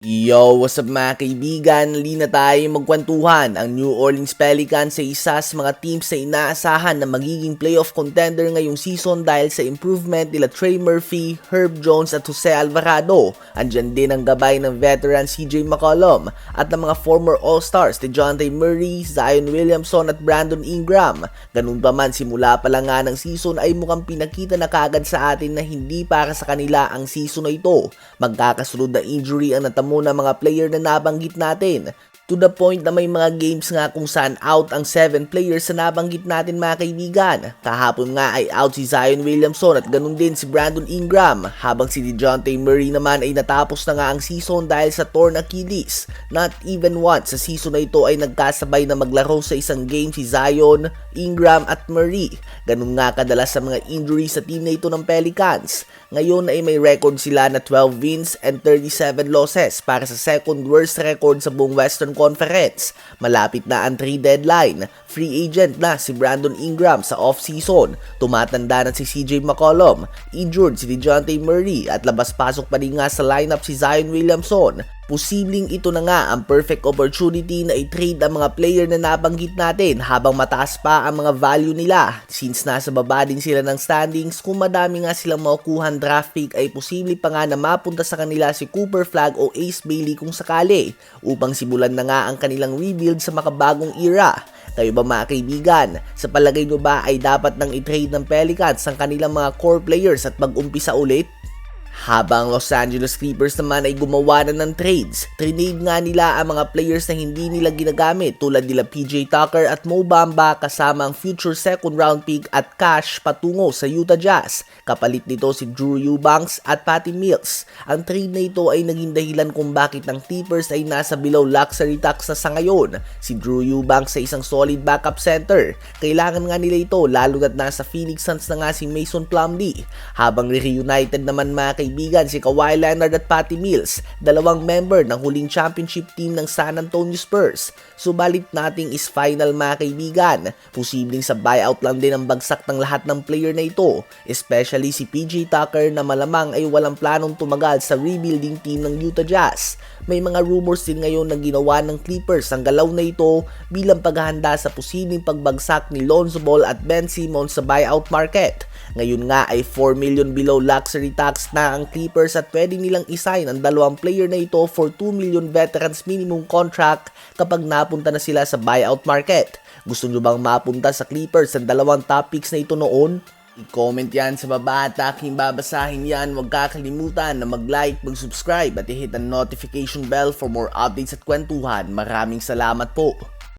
Yo, what's up mga kaibigan? Lina tayo magkwentuhan ang New Orleans Pelicans sa isa sa mga teams na inaasahan na magiging playoff contender ngayong season dahil sa improvement nila Trey Murphy, Herb Jones at Jose Alvarado. Andyan din ang gabay ng veteran CJ McCollum at ng mga former All-Stars ni John Murray, Zion Williamson at Brandon Ingram. Ganun pa man simula pa lang nga ng season ay mukhang pinakita na kagad sa atin na hindi para sa kanila ang season na ito. Magkakasunod na injury ang natamo ng mga player na nabanggit natin. To the point na may mga games nga kung saan out ang 7 players na nabanggit natin mga kaibigan. Kahapon nga ay out si Zion Williamson at ganun din si Brandon Ingram. Habang si DeJounte Murray naman ay natapos na nga ang season dahil sa torn Achilles. Not even once sa season na ito ay nagkasabay na maglaro sa isang game si Zion, Ingram at Murray. Ganun nga kadalas sa mga injuries sa team na ito ng Pelicans. Ngayon ay may record sila na 12 wins and 37 losses para sa second worst record sa buong Western Conference. Malapit na ang trade deadline. Free agent na si Brandon Ingram sa off-season. Tumatanda na si CJ McCollum. Injured si DeJounte Murray at labas-pasok pa rin nga sa lineup si Zion Williamson. Posibleng ito na nga ang perfect opportunity na i-trade ang mga player na nabanggit natin habang mataas pa ang mga value nila. Since nasa baba din sila ng standings, kung madami nga silang makukuhan draft pick ay posible pa nga na mapunta sa kanila si Cooper Flag o Ace Bailey kung sakali upang simulan na nga ang kanilang rebuild sa makabagong era. Kayo ba mga kaibigan? Sa palagay nyo ba ay dapat nang i-trade ng Pelicans ang kanilang mga core players at mag-umpisa ulit? Habang Los Angeles Clippers naman ay gumawa na ng trades, trinade nga nila ang mga players na hindi nila ginagamit tulad nila PJ Tucker at Mo Bamba kasama ang future second round pick at cash patungo sa Utah Jazz. Kapalit nito si Drew Eubanks at Patty Mills. Ang trade na ito ay naging dahilan kung bakit ng Clippers ay nasa below luxury tax na sa ngayon. Si Drew Eubanks sa isang solid backup center. Kailangan nga nila ito lalo na't nasa Phoenix Suns na nga si Mason Plumlee. Habang reunited naman mga kaibigan si Kawhi Leonard at Patty Mills, dalawang member ng huling championship team ng San Antonio Spurs. Subalit nating is final mga kaibigan. Posibleng sa buyout lang din ang bagsak ng lahat ng player na ito, especially si PJ Tucker na malamang ay walang planong tumagal sa rebuilding team ng Utah Jazz. May mga rumors din ngayon na ginawa ng Clippers ang galaw na ito bilang paghahanda sa posibleng pagbagsak ni Lonzo Ball at Ben Simmons sa buyout market. Ngayon nga ay 4 million below luxury tax ang Clippers at pwede nilang isign ang dalawang player na ito for 2 million veterans minimum contract kapag napunta na sila sa buyout market. Gusto nyo bang mapunta sa Clippers ang dalawang top picks na ito noon? I-comment yan sa baba at aking babasahin yan. Huwag kakalimutan na mag-like, mag-subscribe at i-hit ang notification bell for more updates at kwentuhan. Maraming salamat po.